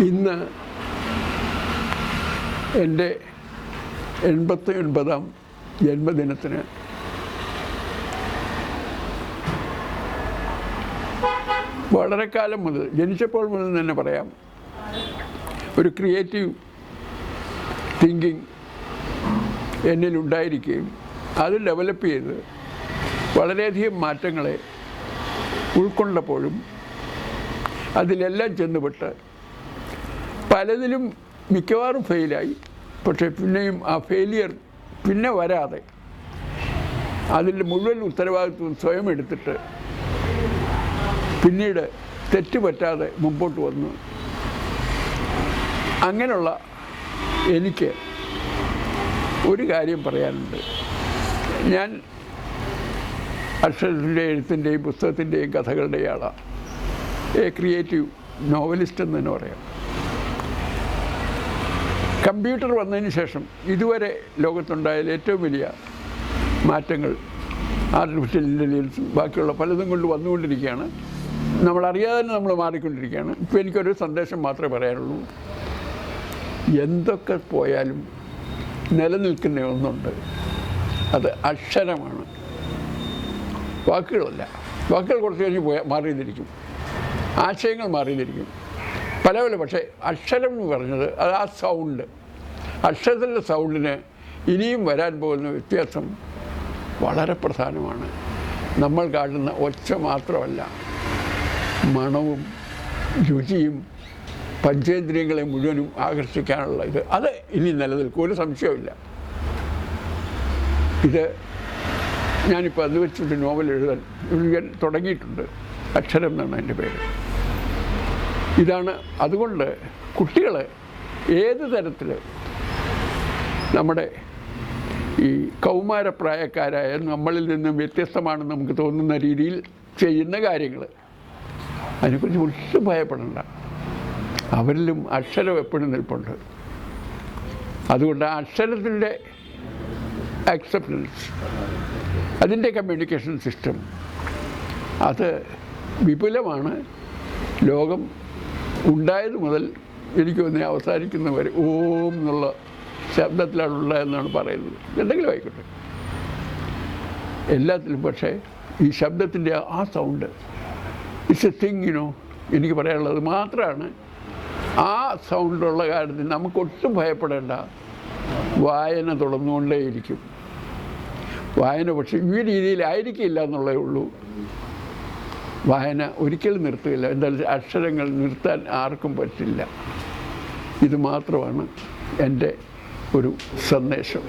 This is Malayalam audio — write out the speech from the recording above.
ഇന്ന് എന്റെ എൺപത്തി ഒൻപതാം ജന്മദിനത്തിന് വളരെ കാലം മുതൽ ജനിച്ചപ്പോൾ മുതൽ തന്നെ പറയാം ഒരു ക്രിയേറ്റീവ് തിങ്കിങ് എന്നിൽ ഉണ്ടായിരിക്കുകയും അത് ഡെവലപ്പ് ചെയ്ത് വളരെയധികം മാറ്റങ്ങളെ ഉൾക്കൊണ്ടപ്പോഴും അതിലെല്ലാം ചെന്നുപെട്ട് പലതിലും മിക്കവാറും ഫെയിലായി. പക്ഷേ പിന്നെയും ആ ഫെയിലിയർ പിന്നെ വരാതെ അതിന്റെ മുഴുവൻ ഉത്തരവാദിത്വം സ്വയം എടുത്തിട്ട് പിന്നീട് തെറ്റുപറ്റാതെ മുമ്പോട്ട് വന്നു. അങ്ങനെയുള്ള എനിക്ക് ഒരു കാര്യം പറയാനുണ്ട്. ഞാൻ അക്ഷരത്തിന്റെ എഴുത്തിന്റെയും പുസ്തകത്തിന്റെയും കഥകളുടെയും ആളാണ്. എ ക്രിയേറ്റീവ് നോവലിസ്റ്റ് എന്ന് തന്നെ പറയാം. കമ്പ്യൂട്ടർ വന്നതിന് ശേഷം ഇതുവരെ ലോകത്തുണ്ടായ ഏറ്റവും വലിയ മാറ്റങ്ങൾ ആർട്ടിഫിഷ്യൽ ഇന്റലിജൻസും ബാക്കിയുള്ള പലതും കൊണ്ട് വന്നുകൊണ്ടിരിക്കുകയാണ്. നമ്മളറിയാതെ തന്നെ നമ്മൾ മാറിക്കൊണ്ടിരിക്കുകയാണ്. ഇപ്പോൾ എനിക്കൊരു സന്ദേശം മാത്രമേ പറയാനുള്ളൂ. എന്തൊക്കെ പോയാലും നിലനിൽക്കുന്ന ഒന്നുണ്ട്. അത് അക്ഷരമാണ്. വാക്കുകളല്ല. വാക്കുകൾ കുറച്ച് കഴിഞ്ഞ് പോയാൽ മാറിയിരിക്കും ആശയങ്ങൾ മാറിയിരിക്കും പല പല പക്ഷേ അക്ഷരം എന്ന് പറഞ്ഞത് അത് ആ സൗണ്ട് അക്ഷരത്തിന്റെ സൗണ്ടിന് ഇനിയും വരാൻ പോകുന്ന വ്യത്യാസം വളരെ പ്രധാനമാണ്. നമ്മൾ കാണുന്ന ഒച്ച മാത്രമല്ല മണവും രുചിയും പഞ്ചേന്ദ്രിയങ്ങളെ മുഴുവനും ആകർഷിക്കാനുള്ള ഇത്. അത് ഇനി നിലനിൽക്കും ഒരു സംശയമില്ല ഇത് ഞാനിപ്പോൾ അത് വെച്ചിട്ട് നോവൽ എഴുതാൻ എഴുതാൻ തുടങ്ങിയിട്ടുണ്ട്. അക്ഷരം എന്നാണ് എന്റെ പേര്. ഇതാണ് അതുകൊണ്ട് കുട്ടികൾ ഏത് തരത്തിൽ നമ്മുടെ ഈ കൗമാരപ്രായക്കാരായ നമ്മളിൽ നിന്നും വ്യത്യസ്തമാണെന്ന് നമുക്ക് തോന്നുന്ന രീതിയിൽ ചെയ്യുന്ന കാര്യങ്ങൾ അതിനെക്കുറിച്ച് ഒട്ടും ഭയപ്പെടണ്ട. അവരിലും അക്ഷരം എപ്പോഴും നിൽപ്പുണ്ട്. അതുകൊണ്ട് ആ അക്ഷരത്തിന്റെ അക്സെപ്റ്റൻസ് അതിന്റെ കമ്മ്യൂണിക്കേഷൻ സിസ്റ്റം അത് വിപുലമാണ്. ലോകം ഉണ്ടായത് മുതൽ എനിക്ക് തോന്നി അവസാനിക്കുന്നവരെ ഓം എന്നുള്ള ശബ്ദത്തിലാണ് ഉള്ളതെന്നാണ് പറയുന്നത്. എന്തെങ്കിലും ആയിക്കോട്ടെ. എല്ലാത്തിലും പക്ഷേ ഈ ശബ്ദത്തിന്റെ ആ sound it's a thing you know എനിക്ക് പറയാനുള്ളത് മാത്രമാണ് ആ സൗണ്ടുള്ള കാര്യത്തിൽ നമുക്കൊട്ടും ഭയപ്പെടേണ്ട. വായന തുടർന്നുകൊണ്ടേയിരിക്കും. വായന പക്ഷേ ഈ രീതിയിലായിരിക്കില്ല എന്നുള്ളതേ ഉള്ളൂ. വായന ഒരിക്കലും നിർത്തുകയില്ല. എന്തായാലും അക്ഷരങ്ങൾ നിർത്താൻ ആർക്കും പറ്റില്ല. ഇത് മാത്രമാണ് എന്റെ ഒരു സന്ദേശം.